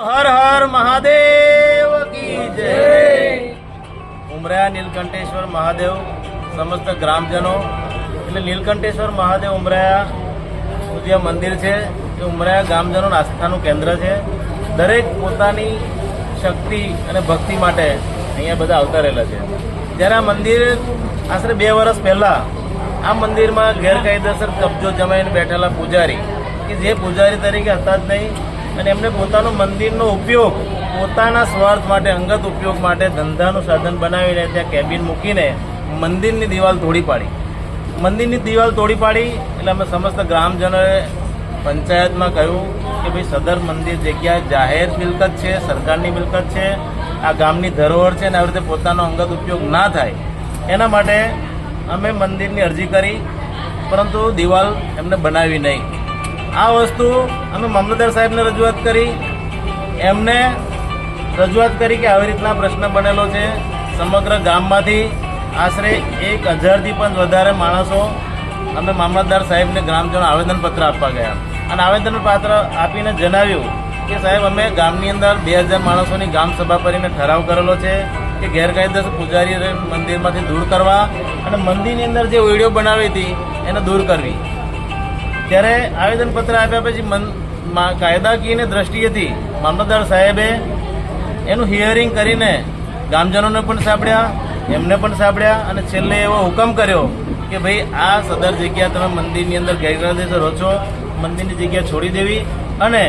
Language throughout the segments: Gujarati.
હર હર મહાદેવ કી જય. ઉમરા નીલકંઠેશ્વર મહાદેવ, સમસ્ત ગ્રામજનો. એટલે નીલકંઠેશ્વર મહાદેવ ઉમરાયા જે મંદિર છે, એ ઉમરાયા ગામજનોના આસ્થાનું કેન્દ્ર છે. દરેક પોતાની શક્તિ અને ભક્તિ માટે અહીંયા બધા આવતા રહેલા છે. જ્યારે આ મંદિર આશરે બે વર્ષ પહેલા આ મંદિરમાં ગેરકાયદેસર કબજો જમાઈને બેઠેલા પૂજારી, કે જે પૂજારી તરીકે હતા જ નહીં અને એમને પોતાનો મંદિરનો ઉપયોગ, પોતાના સ્વાર્થ માટે, અંગત ઉપયોગ માટે ધંધાનું સાધન બનાવીને ત્યાં કેબિન મૂકીને મંદિરની દિવાલ તોડી પાડી. મંદિરની દિવાલ તોડી પાડી, એટલે અમે સમસ્ત ગ્રામજનોએ પંચાયતમાં કહ્યું કે ભાઈ સદર મંદિર જગ્યા જાહેર મિલકત છે, સરકારની મિલકત છે, આ ગામની ધરોહર છે ને આવી રીતે પોતાનો અંગત ઉપયોગ ના થાય. એના માટે અમે મંદિરની અરજી કરી, પરંતુ દિવાલ એમને બનાવી નહીં. આ વસ્તુ અમે મામલતદાર સાહેબને રજૂઆત કરી. એમને રજૂઆત કરી કે આવી રીતના પ્રશ્ન બનેલો છે. સમગ્ર ગામમાંથી આશરે એક હજારથી પણ વધારે માણસો અમે મામલતદાર સાહેબને ગ્રામજનો આવેદનપત્ર આપવા ગયા. અને આવેદનપત્ર આપીને જણાવ્યું કે સાહેબ, અમે ગામની અંદર બે હજાર માણસોની ગામ સભા કરીને ઠરાવ કરેલો છે કે ગેરકાયદેસર પૂજારી મંદિરમાંથી દૂર કરવા અને મંદિરની અંદર જે વીડિયો બનાવી હતી એને દૂર કરવી. ત્યારે આવેદનપત્ર આપ્યા પછી મન કાયદાકીયની દ્રષ્ટિએથી મામલતદાર સાહેબે એનું હિયરિંગ કરીને ગામજનોને પણ સાંભળ્યા, એમને પણ સાંભળ્યા અને છેલ્લે એવો હુકમ કર્યો કે ભાઈ આ સદર જગ્યા તમે મંદિરની અંદર ગેરકાયદેસર રહો છો, મંદિરની જગ્યા છોડી દેવી અને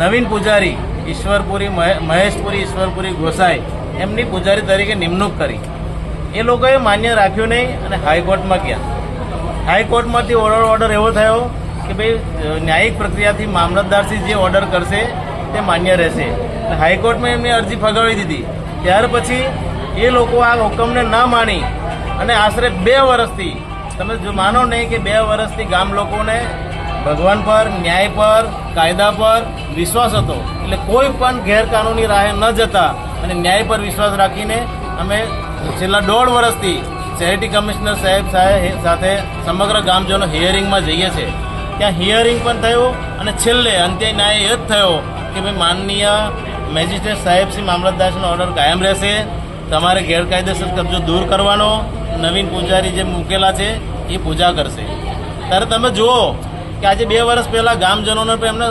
નવીન પૂજારી ઈશ્વરપુરી મહેશપુરી, ઈશ્વરપુરી ગોસાઈ એમની પૂજારી તરીકે નિમણૂક કરી. એ લોકોએ માન્ય રાખ્યું નહીં અને હાઈકોર્ટમાં ગયા. હાઈકોર્ટમાંથી ઓર્ડર ઓર્ડર એવો થયો કે ભાઈ ન્યાયિક પ્રક્રિયાથી મામલતદારશ્રી જે ઓર્ડર કરશે, તે માન્ય રહેશે. હાઈકોર્ટમાં એમની અરજી ફગાવી દીધી. ત્યાર પછી એ લોકો આ હુકમને ન માની અને આશરે બે વર્ષથી, તમે જો માનો નહીં કે બે વર્ષથી ગામ લોકોને ભગવાન પર, ન્યાય પર, કાયદા પર વિશ્વાસ હતો. એટલે કોઈ પણ ગેરકાનૂની રાહે ન જતા અને ન્યાય પર વિશ્વાસ રાખીને અમે છેલ્લા દોઢ વર્ષથી ચેરિટી કમિશનર સાહેબ સાહેબ સાથે સમગ્ર ગામજનો હિયરિંગમાં જઈએ છે ત્યાં હિયરિંગ પણ થયું અને છેલ્લે અંત્ય ન્યાય એ જ થયો કે ભાઈ માનનીય મેજિસ્ટ્રેટ સાહેબ શ્રી મામલતદારનો ઓર્ડર કાયમ રહેશે. તમારે ગેરકાયદેસર કબજો દૂર કરવાનો. નવીન પૂજારી જે મૂકેલા છે, એ પૂજા કરશે. ત્યારે તમે જુઓ કે આજે બે વર્ષ પહેલાં ગામજનોને પણ એમને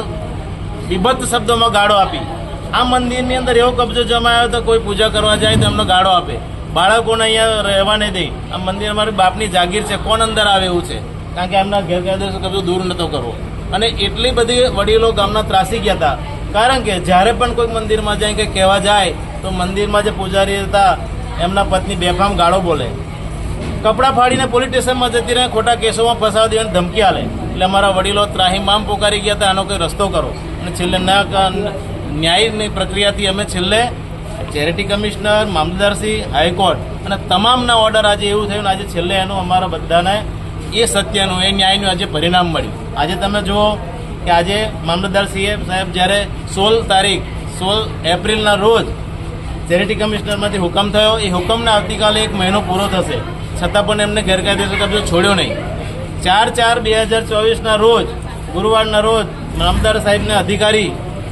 વિભક્ત શબ્દોમાં ગાળો આપી. આ મંદિરની અંદર એવો કબજો જમાયો તો કોઈ પૂજા કરવા જાય તો એમનો ગાળો આપે. બાળકોને અહીંયા રહેવા નહીં દે. આ મંદિર અમારી બાપની જાગીર છે. કોણ અંદર આવે એવું છે? કારણ કે એમના ગેરકાયદેસર કબજો દૂર નહોતો કરવો. અને એટલી બધી વડીલો ગામના ત્રાસી ગયા હતા. કારણ કે જ્યારે પણ કોઈ મંદિરમાં જાય કે કહેવા જાય, તો મંદિરમાં જે પૂજારી હતા, એમના પત્ની બેફામ ગાળો બોલે. કપડાં ફાડીને પોલીસ સ્ટેશનમાં જતી રહે, ખોટા કેસોમાં ફસાવી દેવાની ધમકી આલે એટલે અમારા વડીલો ત્રાહીમામ પોકારી ગયા હતા આનો કોઈ રસ્તો કરો. અને છેલ્લે ના ન્યાયની પ્રક્રિયાથી અમે છેલ્લે ચેરિટી કમિશનર મામલતદારશ્રી હાઈકોર્ટ અને તમામના ઓર્ડર આજે એવું થયું ને આજે છેલ્લે એનું અમારા બધાને એ સત્યનું, એ ન્યાયનું આજે પરિણામ મળ્યું. આજે તમે જુઓ કે આજે મામલતદાર સીએ સાહેબ જ્યારે સોળ તારીખ, સોળ એપ્રિલના રોજ ચેરિટી કમિશનરમાંથી હુકમ થયો, એ હુકમને આવતીકાલે એક મહિનો પૂરો થશે. છતાં પણ એમને ગેરકાયદેસર કબજો છોડ્યો નહીં. ચાર ચાર બે હજાર ચોવીસના રોજ, ગુરુવારના રોજ મામદાર સાહેબને અધિકારી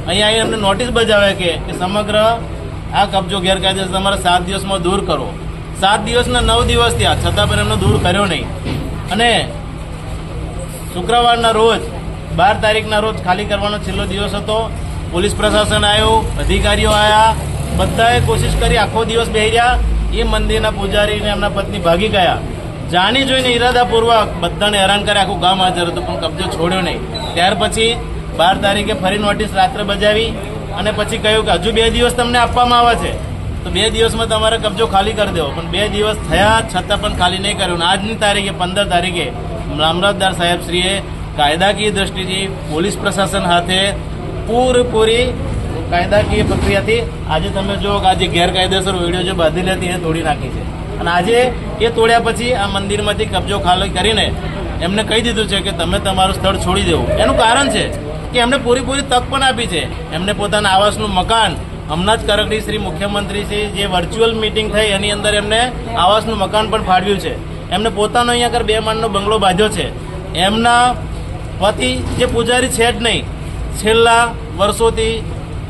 અહીંયા આવીને એમને નોટિસ બજાવે કે સમગ્ર આ કબજો ગેરકાયદેસર તમારે સાત દિવસમાં દૂર કરો સાત દિવસના નવ દિવસ થયા, છતાં પણ એમને દૂર કર્યો નહીં. અને શુક્રવારના રોજ, બાર તારીખના રોજ ખાલી કરવાનો છેલ્લો દિવસ હતો. પોલીસ પ્રશાસન આવ્યું, અધિકારીઓ આવ્યા બધાએ કોશિશ કરી આખો દિવસ બેહી રહ્યા. એ મંદિરના પૂજારીને એમના પત્ની ભાગી ગયા. જાણી જોઈને ઈરાદાપૂર્વક બધાને હેરાન કરે, આખું ગામ હાજર હતું, પણ કબજો છોડ્યો નહીં. ત્યાર પછી બાર તારીખે ફરી નોટિસ રાત્રે બજાવી અને પછી કહ્યું કે હજુ બે દિવસ તમને આપવામાં આવે છે. તો બે દિવસમાં તમારે કબજો ખાલી કરી દેવો. પણ બે દિવસ થયા છતાં પણ ખાલી નહીં કર્યું. આજની તારીખે, પંદર તારીખે મામલતદાર સાહેબશ્રીએ કાયદાકીય દ્રષ્ટિથી પોલીસ પ્રશાસન હાથે પૂરેપૂરી કાયદાકીય પ્રક્રિયાથી આજે તમે જો આજે ગેરકાયદેસર વીડિયો જે બાંધી લેતી એ તોડી નાખી છે. અને આજે એ તોડ્યા પછી આ મંદિરમાંથી કબજો ખાલી કરીને એમને કહી દીધું છે કે તમે તમારું સ્થળ છોડી દેવું. એનું કારણ છે કે એમને પૂરેપૂરી તક પણ આપી છે. એમને પોતાના આવાસનું મકાન હમણાં જ કરકડી શ્રી મુખ્યમંત્રી શ્રી જે વર્ચ્યુઅલ મિટિંગ થઈ, એની અંદર એમને આવાસનું મકાન પણ ફાળવ્યું છે. એમને પોતાનો અહીંયા આગળ બે માળનો બંગલો બાંધ્યો છે. એમના પતિ જે પૂજારી છે જ નહીં, છેલ્લા વર્ષોથી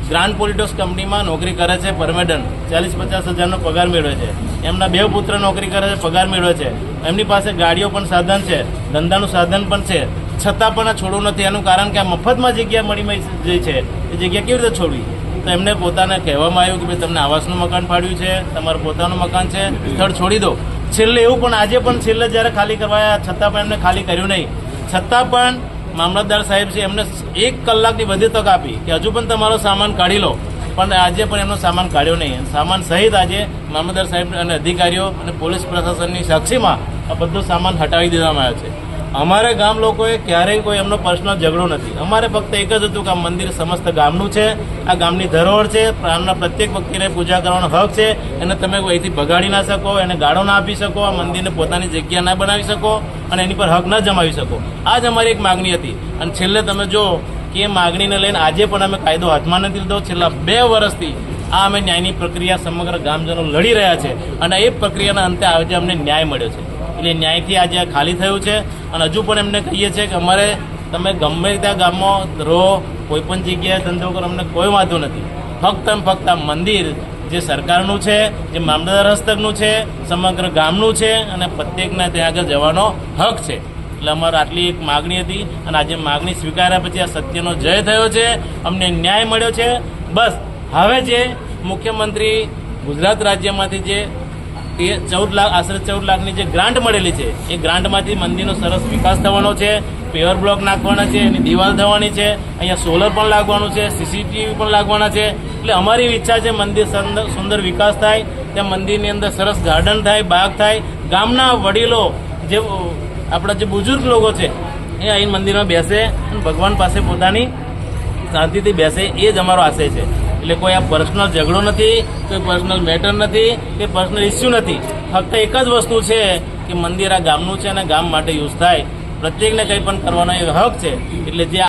ગ્રાન્ડ પોલિટોસ કંપનીમાં નોકરી કરે છે, પરમેડન. ચાલીસ પચાસ હજારનો પગાર મેળવે છે. એમના બે પુત્ર નોકરી કરે છે, પગાર મેળવે છે. એમની પાસે ગાડીઓ પણ સાધન છે, ધંધાનું સાધન પણ છે. છતાં પણ આ છોડવું નથી. એનું કારણ કે આ મફતમાં જગ્યા મળી મળી જે છે. એ જગ્યા કેવી રીતે છોડવી? તો એમને પોતાને કહેવામાં આવ્યું કે ભાઈ, તમને આવાસનું મકાન ફાળવ્યું છે, તમારું પોતાનું મકાન છે, સ્થળ છોડી દો. છેલ્લે એવું પણ આજે પણ છેલ્લે જ્યારે ખાલી કરવાયા, છતાં પણ એમને ખાલી કર્યું નહીં. છતાં પણ મામલતદાર સાહેબ છે, એમને એક કલાકની વધુ તક આપી કે હજુ પણ તમારો સામાન કાઢી લો. પણ આજે પણ એમનો સામાન કાઢ્યો નહીં. સામાન સહિત આજે મામલતદાર સાહેબ અને અધિકારીઓ અને પોલીસ પ્રશાસનની સાક્ષીમાં આ બધો સામાન હટાવી દેવામાં આવ્યો છે. અમારે ગામ લોકોએ ક્યારેય કોઈ એમનો પર્સનલ ઝઘડો નથી. અમારે ફક્ત એક જ હતું કે આ મંદિર સમસ્ત ગામનું છે, આ ગામની ધરોહર છે, પ્રાણના પ્રત્યેક વ્યક્તિને પૂજા કરવાનો હક છે, એને તમે અહીંથી ભગાડી ના શકો, એને ગાળો ના આપી શકો, આ મંદિરને પોતાની જગ્યા ના બનાવી શકો અને એની પર હક ના જમાવી શકો. આ જ અમારી એક માગણી હતી. અને છેલ્લે તમે જો કે એ માગણીને લઈને આજે પણ અમે કાયદો હાથમાં નથી લીધો. છેલ્લા બે વર્ષથી આ અમે ન્યાયની પ્રક્રિયા સમગ્ર ગામજનો લડી રહ્યા છે અને એ પ્રક્રિયાના અંતે આજે અમને ન્યાય મળ્યો છે. એટલે ન્યાયથી આજે ખાલી થયું છે. અને હજુ પણ એમને કહીએ છીએ કે અમારે તમે ગમે ત્યાં ગામમાં રહો, કોઈ પણ જગ્યાએ ધંધો કરો, અમને કોઈ વાંધો નથી. ફક્ત ફક્ત આ મંદિર જે સરકારનું છે, જે મામલતદાર હસ્તકનું છે, સમગ્ર ગામનું છે અને પ્રત્યેકના ત્યાં આગળ જવાનો હક છે. એટલે અમારે આટલી એક માગણી હતી અને આજે માગણી સ્વીકાર્યા પછી આ સત્યનો જય થયો છે. અમને ન્યાય મળ્યો છે. બસ, હવે જે મુખ્યમંત્રી ગુજરાત રાજ્યમાંથી જે એ ચૌદ લાખ, આશરે ચૌદ લાખની જે ગ્રાન્ટ મળેલી છે, એ ગ્રાન્ટમાંથી મંદિરનો સરસ વિકાસ થવાનો છે પેવર બ્લોક નાખવાના છે, એની દિવાલ થવાની છે, અહીંયા સોલર પણ લાગવાનું છે સીસીટીવી પણ લાગવાના છે. એટલે અમારી ઈચ્છા છે મંદિર સુંદર વિકાસ થાય, ત્યાં મંદિરની અંદર સરસ ગાર્ડન થાય, બાગ થાય. ગામના વડીલો જે, આપણા જે બુઝુર્ગ લોકો છે, એ અહીં મંદિરમાં બેસે ભગવાન પાસે પોતાની શાંતિથી બેસે, એ જ અમારો આશય છે. એટલે કોઈ આ પર્સનલ ઝઘડો નથી, કોઈ પર્સનલ મેટર નથી કે પર્સનલ ઇસ્યુ નથી. ફક્ત એક જ વસ્તુ છે કે મંદિર આ ગામનું છે અને ગામ માટે યુઝ થાય. પ્રત્યેકને કંઈ પણ કરવાનો એ હક છે. એટલે જે